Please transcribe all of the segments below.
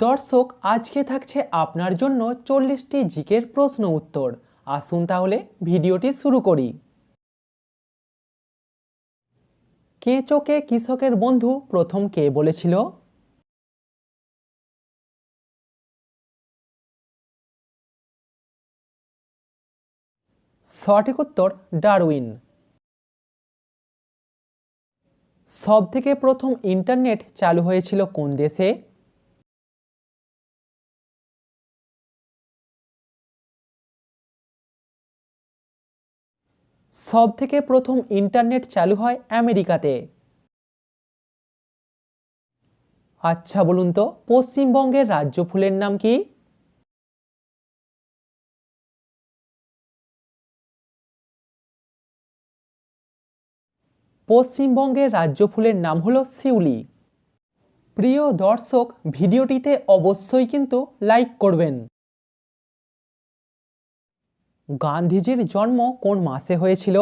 দর্শক, আজকে থাকছে আপনার জন্য চল্লিশটি জিকের প্রশ্ন উত্তর। আসুন তাহলে ভিডিওটি শুরু করি। কেঁচোকে কৃষকের বন্ধু? প্রথম কে বলেছিল? সঠিক উত্তর, ডারউইন। সব থেকে প্রথম ইন্টারনেট চালু হয়েছিল কোন দেশে? সব থেকে প্রথম ইন্টারনেট চালু হয় আমেরিকাতে। আচ্ছা বলুন তো, পশ্চিমবঙ্গের রাজ্য ফুলের নাম কি? পশ্চিমবঙ্গের রাজ্য ফুলের নাম হলো শিউলি প্রিয় দর্শক, ভিডিওটিতে অবশ্যই কিন্তু লাইক করবেন। গান্ধীজির জন্ম কোন মাসে হয়েছিল?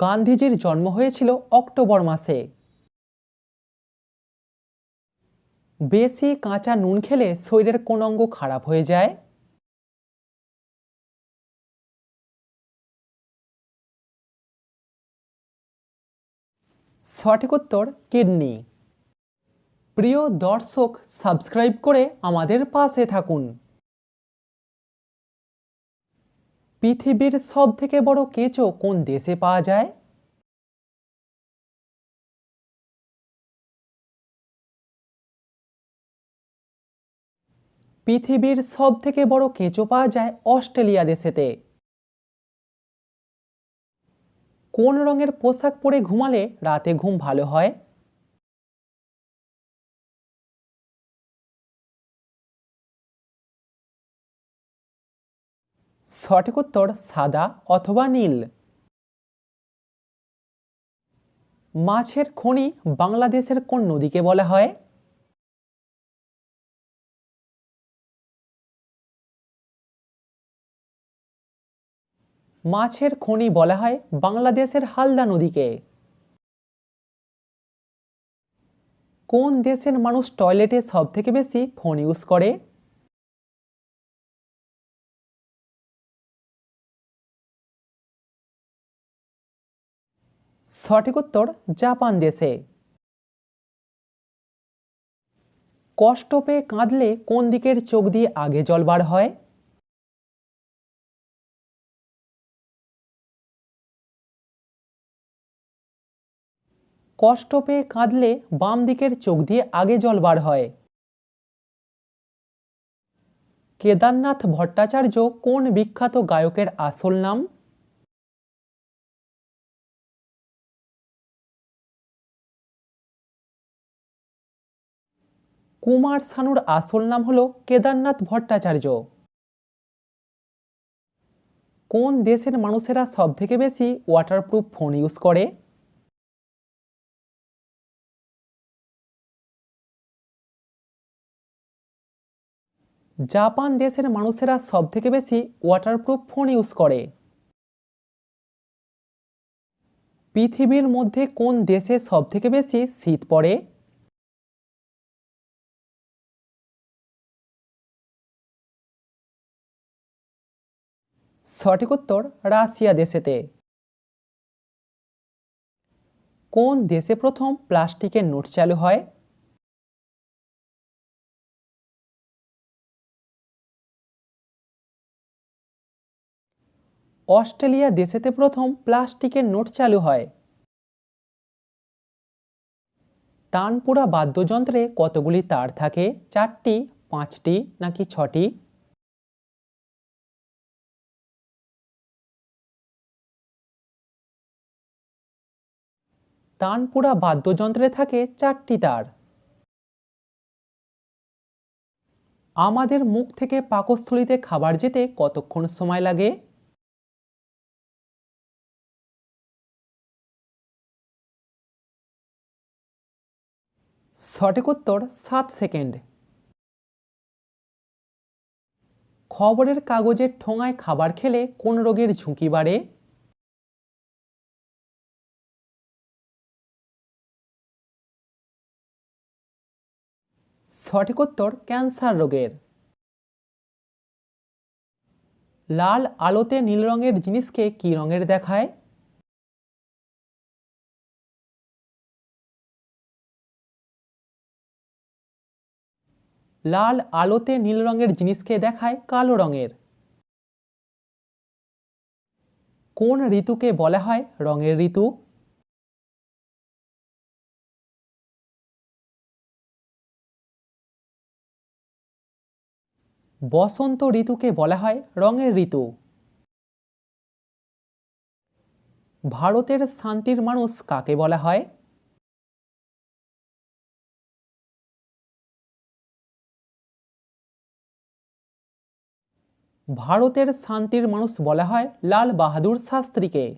গান্ধীজির জন্ম হয়েছিল অক্টোবর মাসে। বেশি কাঁচা নুন খেলে শরীরের কোন অঙ্গ খারাপ হয়ে যায়? সঠিক উত্তর, কিডনি। প্রিয় দর্শক সাবস্ক্রাইব করে আমাদের পাশে থাকুন। পৃথিবীর সব থেকে বড় কেঁচো কোন দেশে পাওয়া যায়? পৃথিবীর সব থেকে বড় কেঁচো পাওয়া যায় অস্ট্রেলিয়া দেশেতে। কোন রঙের পোশাক পরে ঘুমালে রাতে ঘুম ভালো হয়? সঠিক উত্তর সাদা অথবা নীল। মাছের খনি বাংলাদেশের কোন নদীকে বলা হয়? মাছের খনি বলা হয় বাংলাদেশের হালদা নদীকে। কোন দেশের মানুষ টয়লেটে সব থেকে বেশি ফোন ইউজ করে? সঠিক উত্তর জাপান দেশে। কষ্ট পেয়ে কাঁদলে কোন দিকের চোখ দিয়ে আগে জল বার হয়? কষ্ট পেয়ে কাঁদলে বাম দিকের চোখ দিয়ে আগে জল বার হয়। কেদারনাথ ভট্টাচার্য কোন বিখ্যাত গায়কের আসল নাম? কুমার শানুর আসল নাম হলো কেদারনাথ ভট্টাচার্য। কোন দেশের মানুষেরা সব থেকে বেশি ওয়াটারপ্রুফ ফোন ইউজ করে? জাপান দেশের মানুষেরা সব থেকে বেশি ওয়াটারপ্রুফ ফোন ইউজ করে। পৃথিবীর মধ্যে কোন দেশে সব থেকে বেশি শীত পড়ে? সঠিক উত্তর রাশিয়া দেশেতে। কোন দেশে প্রথম প্লাস্টিকের নোট চালু হয়? অস্ট্রেলিয়া দেশেতে প্রথম প্লাস্টিকের নোট চালু হয়। তানপুরা বাদ্যযন্ত্রে কতগুলি তার থাকে? চারটি, পাঁচটি, নাকি ছটি? তানপুরা বাদ্যযন্ত্রে থাকে চারটি তার। আমাদের মুখ থেকে পাকস্থলিতে খাবার যেতে কতক্ষণ সময় লাগে? সঠিক উত্তর, সাত সেকেন্ড। খবরের কাগজের ঠোঙায় খাবার খেলে কোন রোগের ঝুঁকি বাড়ে? সঠিক উত্তর ক্যান্সার রোগের। লাল আলোতে নীল রঙের জিনিসকে কী রঙের দেখায়? লাল আলোতে নীল রঙের জিনিসকে দেখায় কালো রঙের। কোন ঋতুকে বলা হয় রঙের ঋতু? বসন্ত ঋতুকে বলা হয় রঙের ঋতু। ভারতের শান্তির মানুষ কাকে বলা হয়? ভারতের শান্তির মানুষ বলা হয় লাল বাহাদুর শাস্ত্রীকে।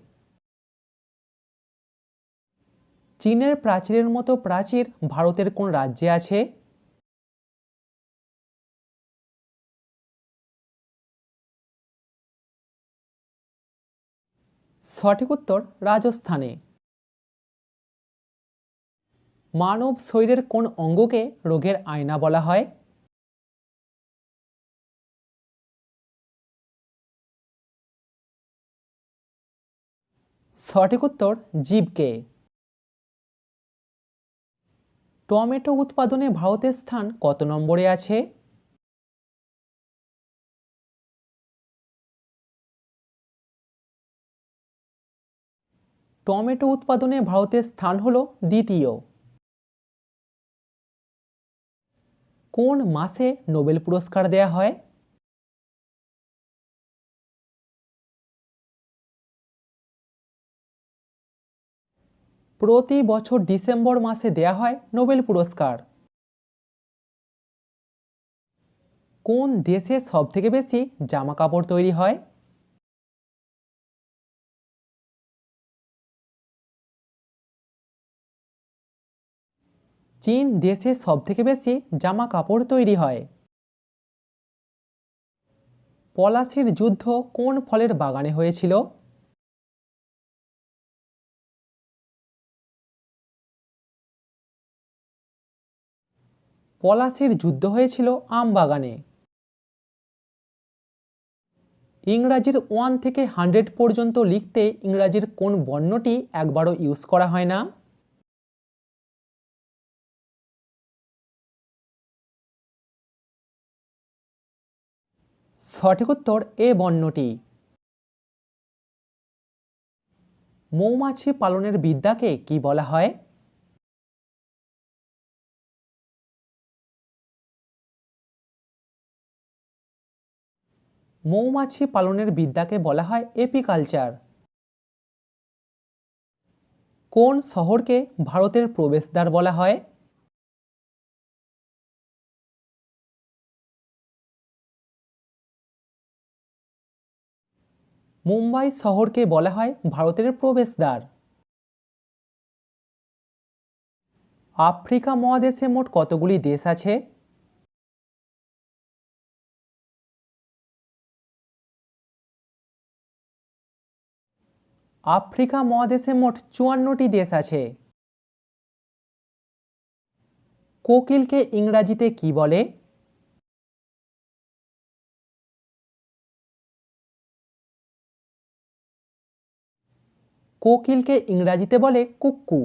চীনের প্রাচীরের মতো প্রাচীর ভারতের কোন রাজ্যে আছে? সঠিক উত্তর রাজস্থানে। মানব শরীরের কোন অঙ্গকে রোগের আয়না বলা হয়? সঠিক উত্তর জীবকে। টমেটো উৎপাদনে ভারতের স্থান কত নম্বরে আছে? টমেটো উৎপাদনে ভারতের স্থান হল দ্বিতীয়। কোন মাসে নোবেল পুরস্কার দেয়া হয়? প্রতি বছর ডিসেম্বর মাসে দেয়া হয় নোবেল পুরস্কার। কোন দেশে সবথেকে বেশি জামা কাপড় তৈরি হয়? চীন দেশে সবথেকে বেশি জামা কাপড় তৈরি হয়। পলাশির যুদ্ধ কোন ফলের বাগানে হয়েছিল? পলাশির যুদ্ধ হয়েছিল আম বাগানে। ইংরাজির ওয়ান থেকে হান্ড্রেড পর্যন্ত লিখতে ইংরাজির কোন বর্ণটি একবারও ইউজ করা হয় না? সঠিক উত্তর এ বর্ণটি। মৌমাছি পালনের বিদ্যাকে কি বলা হয়? মৌমাছি পালনের বিদ্যাকে বলা হয় এপিকালচার। কোন শহরকে ভারতের প্রবেশদ্বার বলা হয়? মুম্বাই শহরকে বলা হয় ভারতের প্রবেশদ্বার। আফ্রিকা মহাদেশে মোট কতগুলি দেশ আছে? আফ্রিকা মহাদেশে মোট চুয়ান্নটি দেশ আছে। কোকিলকে ইংরাজিতে কি বলে? কোকিলকে ইংরাজিতে বলে কুক্কু।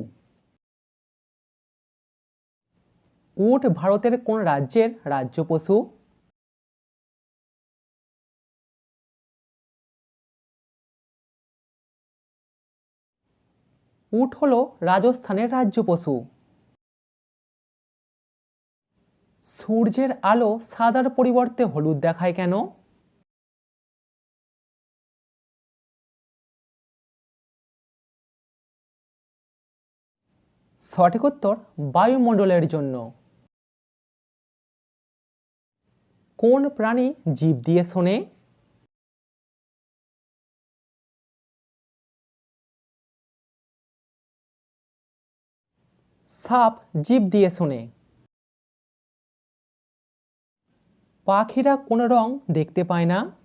উট ভারতের কোন রাজ্যের রাজ্য পশু? উট হল রাজস্থানের রাজ্য পশু। সূর্যের আলো সাদার পরিবর্তে হলুদ দেখায় কেন? সঠিক উত্তর বায়ুমণ্ডলের জন্য। কোন প্রাণী জীব দিয়ে শোনে? সাপ জীব দিয়ে শোনে। পাখিরা কোন রং দেখতে পায় না।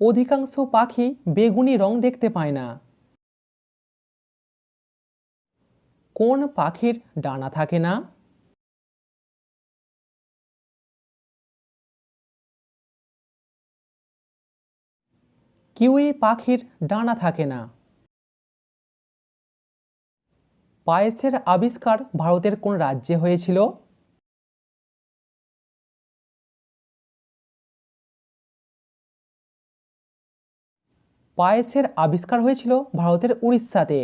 অধিকাংশ পাখি বেগুনি রং দেখতে পায় না। কোন পাখির ডানা থাকে না? কিউই পাখির ডানা থাকে না। পায়েসের আবিষ্কার ভারতের কোন রাজ্যে হয়েছিল? পায়েসের আবিষ্কার হয়েছিল ভারতের উড়িষ্যাতে।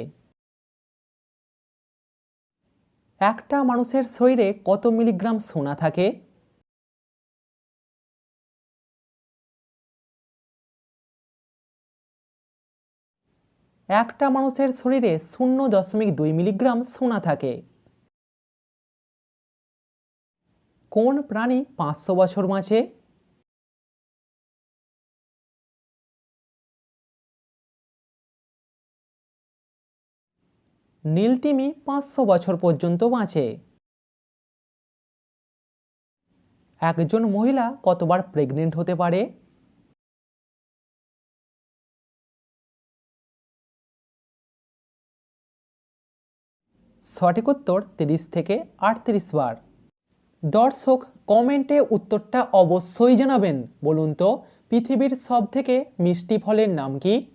একটা মানুষের শরীরে কত মিলিগ্রাম সোনা থাকে? একটা মানুষের শরীরে শূন্য দশমিক দুই মিলিগ্রাম সোনা থাকে। কোন প্রাণী পাঁচশো বছর বাঁচে? নীলতিমি পাঁচশো বছর পর্যন্ত বাঁচে। একজন মহিলা কতবার প্রেগনেন্ট হতে পারে? সঠিক উত্তর তিরিশ থেকে আটত্রিশ বার। দর্শক, কমেন্টে উত্তরটা অবশ্যই জানাবেন। বলুন তো, পৃথিবীর সব থেকে মিষ্টি ফলের নাম কি?